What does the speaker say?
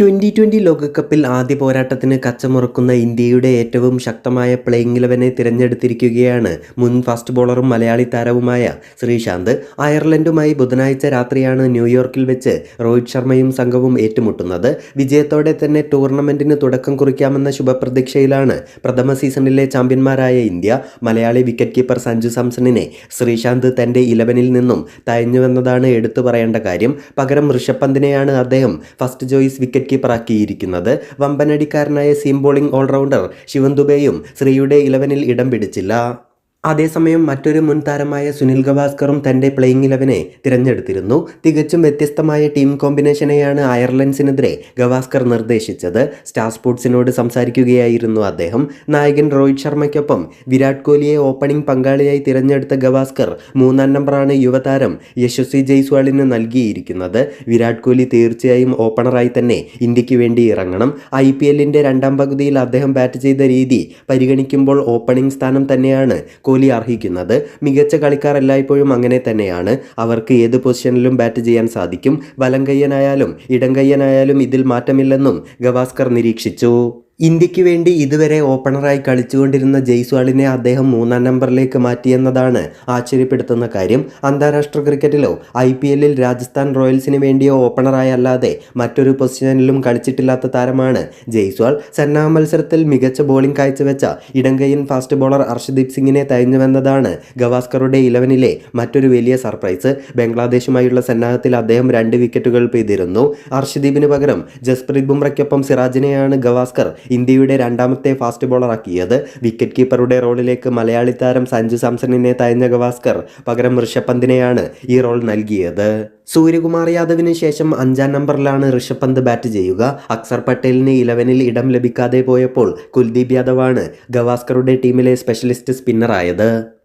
Twenty twenty ലോകകപ്പിൽ ആദ്യ പോരാട്ടത്തിന് കച്ചമുറക്കുന്ന ഇന്ത്യയുടെ ഏറ്റവും ശക്തമായ പ്ലേയിങ് ഇലവനെ തിരഞ്ഞെടുത്തിരിക്കുകയാണ് മുൻ ഫാസ്റ്റ് ബോളറും മലയാളി താരവുമായ ശ്രീശാന്ത്. അയർലൻഡുമായി ബുധനാഴ്ച രാത്രിയാണ് ന്യൂയോർക്കിൽ വെച്ച് രോഹിത് ശർമ്മയും സംഘവും ഏറ്റുമുട്ടുന്നത്. വിജയത്തോടെ തന്നെ ടൂർണമെന്റിന് തുടക്കം കുറിക്കാമെന്ന ശുഭപ്രതീക്ഷയിലാണ് പ്രഥമ സീസണിലെ ചാമ്പ്യന്മാരായ India. Malayali wicket keeper Sanju സാംസണിനെ Sreesanth തന്റെ ഇലവനിൽ നിന്നും തയഞ്ഞുവെന്നതാണ് എടുത്തു പറയേണ്ട കാര്യം. പകരം ഋഷഭ് പന്തിനെയാണ് അദ്ദേഹം ഫസ്റ്റ് ചോയ്സ് വിക്കറ്റ് കീപ്പറാക്കിയിരിക്കുന്നത് വമ്പനടിക്കാരനായ seam bowling all rounder Shivam ദുബെയും ശ്രീയുടെ ഇലവനിൽ ഇടം പിടിച്ചില്ല. അതേസമയം മറ്റൊരു മുൻ താരമായ സുനിൽ ഗവാസ്കറും തന്റെ പ്ലേയിങ് ഇലവനെ തിരഞ്ഞെടുത്തിരുന്നു. തികച്ചും വ്യത്യസ്തമായ ടീം കോമ്പിനേഷനെയാണ് അയർലൻഡ്സിനെതിരെ ഗവാസ്കർ നിർദ്ദേശിച്ചത്. സ്റ്റാർ സ്പോർട്സിനോട് സംസാരിക്കുകയായിരുന്നു അദ്ദേഹം. നായകൻ രോഹിത് ശർമ്മയ്ക്കൊപ്പം വിരാട് കോഹ്ലിയെ ഓപ്പണിംഗ് പങ്കാളിയായി തിരഞ്ഞെടുത്ത ഗവാസ്കർ മൂന്നാം നമ്പറാണ് യുവതാരം യശസ്വി ജയ്സ്വാളിന് നൽകിയിരിക്കുന്നത്. വിരാട് കോഹ്ലി തീർച്ചയായും ഓപ്പണറായി തന്നെ ഇന്ത്യയ്ക്ക് വേണ്ടി ഇറങ്ങണം. ഐ പി എല്ലിന്റെ രണ്ടാം പകുതിയിൽ അദ്ദേഹം ബാറ്റ് ചെയ്ത രീതി പരിഗണിക്കുമ്പോൾ ഓപ്പണിംഗ് സ്ഥാനം തന്നെയാണ് കോഹ്ലി അർഹിക്കുന്നത്. മികച്ച കളിക്കാർ എല്ലായ്പ്പോഴും അങ്ങനെ തന്നെയാണ്. അവർക്ക് ഏത് പൊസിഷനിലും ബാറ്റ് ചെയ്യാൻ സാധിക്കും. വലങ്കയ്യനായാലും ഇടങ്കയ്യനായാലും ഇതിൽ മാറ്റമില്ലെന്നും ഗവാസ്കർ നിരീക്ഷിച്ചു. ഇന്ത്യയ്ക്ക് വേണ്ടി ഇതുവരെ ഓപ്പണറായി കളിച്ചുകൊണ്ടിരുന്ന ജയ്സ്വാളിനെ അദ്ദേഹം മൂന്നാം നമ്പറിലേക്ക് മാറ്റിയെന്നതാണ് ആശ്ചര്യപ്പെടുത്തുന്ന കാര്യം. അന്താരാഷ്ട്ര ക്രിക്കറ്റിലോ ഐ പി എല്ലിൽ രാജസ്ഥാൻ റോയൽസിന് വേണ്ടിയോ ഓപ്പണറായി അല്ലാതെ മറ്റൊരു പൊസിഷനിലും കളിച്ചിട്ടില്ലാത്ത താരമാണ് ജയ്സ്വാൾ. സന്നാഹ മത്സരത്തിൽ മികച്ച ബോളിംഗ് കാഴ്ചവെച്ച ഇടങ്കയ്യൻ ഫാസ്റ്റ് ബോളർ അർഷദീപ് സിംഗിനെ തയഞ്ഞുവെന്നതാണ് ഗവാസ്കറുടെ ഇലവനിലെ മറ്റൊരു വലിയ സർപ്രൈസ്. ബംഗ്ലാദേശുമായുള്ള സന്നാഹത്തിൽ അദ്ദേഹം രണ്ട് വിക്കറ്റുകൾ പെയ്തിരുന്നു അർഷദീപിന് പകരം ജസ്പ്രീത് ബുംറയ്ക്കൊപ്പം സിറാജിനെയാണ് ഗവാസ്കർ ഇന്ത്യയുടെ രണ്ടാമത്തെ ഫാസ്റ്റ് ബോളറാക്കിയത് വിക്കറ്റ് കീപ്പറുടെ റോളിലേക്ക് മലയാളി താരം സഞ്ജു സാംസണിനെ തയഞ്ഞ ഗവാസ്കർ. പകരം ഋഷഭ് പന്തിനെയാണ് ഈ റോൾ നൽകിയത്. സൂര്യകുമാർ യാദവിന് ശേഷം അഞ്ചാം നമ്പറിലാണ് ഋഷഭ് പന്ത് ബാറ്റ് ചെയ്യുക. അക്സർ പട്ടേലിന് ഇലവനിൽ ഇടം ലഭിക്കാതെ പോയപ്പോൾ കുൽദീപ് യാദവാണ് ഗവാസ്കറുടെ ടീമിലെ സ്പെഷ്യലിസ്റ്റ് സ്പിന്നറായത്